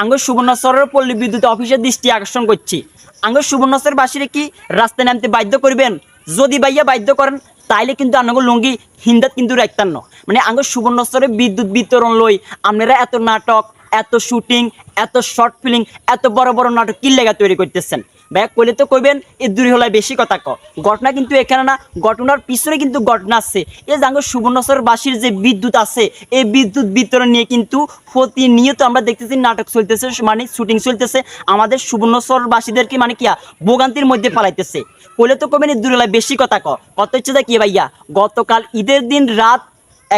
আঙ্গ সুবর্ণচরের পল্লী বিদ্যুৎ অফিসের দৃষ্টি আকর্ষণ করছি। আঙ্গ সুবর্ণচর বাসীরে কি রাস্তায় নামতে বাধ্য করবেন? যদি বাইয়া বাধ্য করেন, তাইলে কিন্তু আনগো লুঙ্গি হিন্দাত কিন্তু রাখতেন না মানে আঙ্গ সুবর্ণচরে বিদ্যুৎ বিতরণ লই আপনারা এত নাটক এত শুটিং এত শর্ট ফিল্ম এত বড় বড় নাটক কি লেগা তৈরি করতেছেন? ভাইয়া, কইলে তো কইবেন, এ দূরে হলাই বেশি কথা ক ঘটনা কিন্তু এখানে না, ঘটনার পিছনে কিন্তু ঘটনা আছে। এই যে আঙ্গ সুবর্ণচর বাসীর যে বিদ্যুৎ আছে, এই বিদ্যুৎ বিতরণ নিয়ে কিন্তু প্রতিনিয়ত আমরা দেখতেছি নাটক চলতেছে মানে শুটিং চলতেছে। আমাদের সুবর্ণচর বাসীদেরকে মানে কি ভোগান্তির মধ্যে ফেলাইতেছে। কইলে তো কবেন দূরে হলাই বেশি কথা ক কত হচ্ছে কি ভাইয়া, গতকাল ঈদের দিন রাত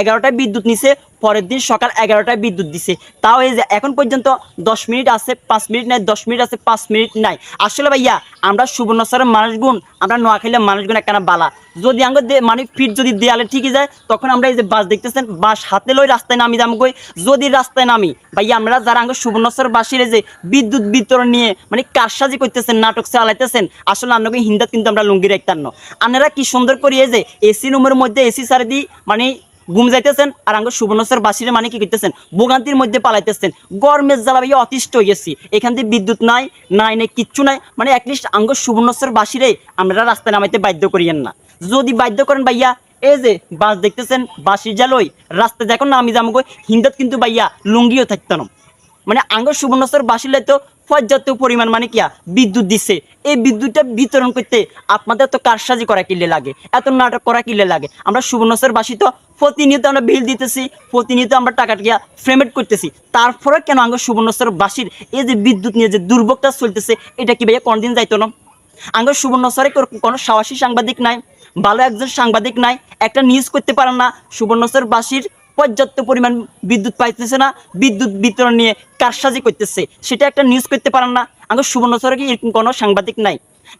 এগারোটায় বিদ্যুৎ নিছে, পরের দিন সকাল এগারোটায় বিদ্যুৎ দিছে। তাও এই যে এখন পর্যন্ত দশ মিনিট আছে, পাঁচ মিনিট নাই, দশ মিনিট আছে, পাঁচ মিনিট নাই। আসলে ভাইয়া, আমরা সুবর্ণচরের মানুষগুণ, আমরা নোয়াখালীর মানুষগুণ একখানা বালা। যদি আঙ্গ মানে ফিট যদি দেয়ালে ঠিকই যায়, তখন আমরা এই যে বাস দেখতেছেন, বাস হাতে লই রাস্তায় নামি যাম গই যদি রাস্তায় নামি, ভাইয়া, আমরা যারা আঙ্গ সুবর্ণচর বাসীর যে বিদ্যুৎ বিতরণ নিয়ে মানে কারসাজি করতেছেন, নাটক চালাইতেছেন, আসলে আপনাকে হিন্দাত কিন্তু আমরা লুঙ্গি রাখতাম না। আপনারা কি সুন্দর করি এই যে এসি রুমের মধ্যে এসি সারি মানে ঘুম যাইতেছেন আর আঙ্গ সুবর্ণসের বাসিরে মানে কি করতেছেন? ভোগান্তির মধ্যে পালাইতেছেন। গরমের জ্বালা ভাইয়া অতিষ্ঠ হয়ে গেছি। এখান থেকে বিদ্যুৎ নাই নাই, নেই, কিচ্ছু নাই। মানে অ্যাটলিস্ট আঙ্গ সুবর্ণসের বাসীরে আমরা রাস্তায় নামাইতে বাধ্য করিয়েন না। যদি বাধ্য করেন ভাইয়া, এই যে বাস দেখতেছেন, বাসির জালই রাস্তায় দেখো না আমি যাব হিন্দাত কিন্তু ভাইয়া লুঙ্গিও থাকতো না। মানে আঙ্গ সুবর্ণচর বাসিলে তো পর্যাপ্ত পরিমাণ মানে কিয়া বিদ্যুৎ দিচ্ছে এই বিদ্যুৎটা বিতরণ করতে আপনাদের তো কারসাজি করা কিলে লাগে, এত নাটক করা কিলে লাগে। আমরা সুবর্ণচর বাসী তো প্রতিনিয়ত আমরা বিল দিতেছি, প্রতিনিয়ত আমরা টাকা টিকা পেমেন্ট করতেছি। তারপরে কেন আঙ্গ সুবর্ণচর বাসীর এই যে বিদ্যুৎ নিয়ে যে দুর্ভোগটা চলতেছে, এটা কি ভাইয়া কোনদিন যাইতো না? আঙ্গ সুবর্ণচরে কোর- কোনো সাহসী সাংবাদিক নাই, ভালো একজন সাংবাদিক নাই, একটা নিউজ করতে পারেন না সুবর্ণচর বাসীর পর্যাপ্ত পরিমাণ বিদ্যুৎ পাইতেছে না, বিদ্যুৎ বিতরণ নিয়ে কারসাজি করতেছে। সেটা একটা নিউজ করতে পারেন না। আঙ্গ সুবর্ণচরে কি এরকম কোনো সাংবাদিক নাই?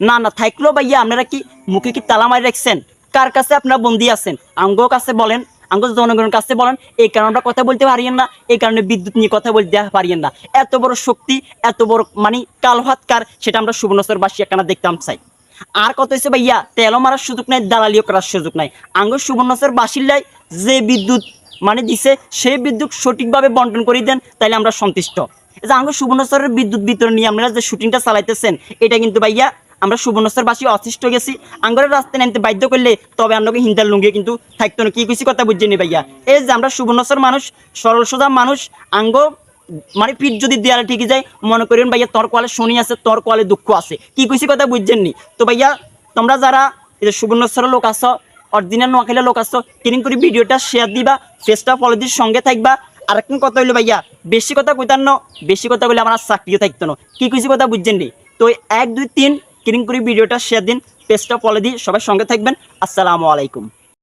না না থাকলেও ভাইয়া, আপনারা কি মুখে কি তালা মারি রাখছেন? কার কাছে আপনারা বন্দি আছেন? আঙ্গ কাছে বলেন আঙ্গ জনগণের কাছে বলেন, এই কারণে আমরা কথা বলতে পারিয়েন না, এই কারণে বিদ্যুৎ নিয়ে কথা বলতে পারিয়েন না। এত বড় শক্তি, এত বড় মানে কালো হাত কার, সেটা আমরা সুবর্ণচর বাসী একখানা দেখতাম চাই। আর কত হয়েছে ভাইয়া, তেলও মারার সুযোগ নাই, দালালিও করার সুযোগ নাই। আঙ্গ সুবর্ণচর বাসিল্লাই যে বিদ্যুৎ মানে দিছে, সেই বিদ্যুৎ সঠিকভাবে বন্টন করে দেন, তাইলে আমরা সন্তুষ্ট। যে আঙ্গ সুবর্ণচরের বিদ্যুৎ বিতরণ নিয়ে আপনারা যে শুটিংটা চালাইতেছেন, এটা কিন্তু ভাইয়া আমরা সুবর্ণচরবাসী অতিষ্ঠ গেছি। আঙ্গরের রাস্তায় নামতে বাধ্য করলে তবে আপনাকে হিন্দার লুঙ্গি কিন্তু থাকতো না। কি কিছু কথা বুঝছেনি ভাইয়া? এই যে আমরা সুবর্ণচর মানুষ, সরল সোজা মানুষ, আঙ্গ মানে পিঠ যদি দেয়ালে ঠিকই যায়, মনে করেন ভাইয়া তোর কোয়ালে শনি আছে, তোর কোয়ালে দুঃখ আছে। কি কইছি কথা বুঝছেননি তো ভাইয়া তোমরা যারা এই যে সুবর্ণচরের লোক আছো অরিজিনাল নোয়াখালী লোক আসছো কিরিং করে ভিডিওটা শেয়ার দিবা ফেসটা ফলোদের সঙ্গে থাকবা। আর একটা কথা হইল ভাইয়া, বেশি কথা কইতার ন, বেশি কথা বলে আমার চাকরিও থাকতো না। কি কিছু কথা বুঝছেন রে তো এক, দুই, তিন কিরিং করে ভিডিওটা শেয়ার দিন পেজটা পলে দিই সবাই সঙ্গে থাকবেন। আসসালামু আলাইকুম।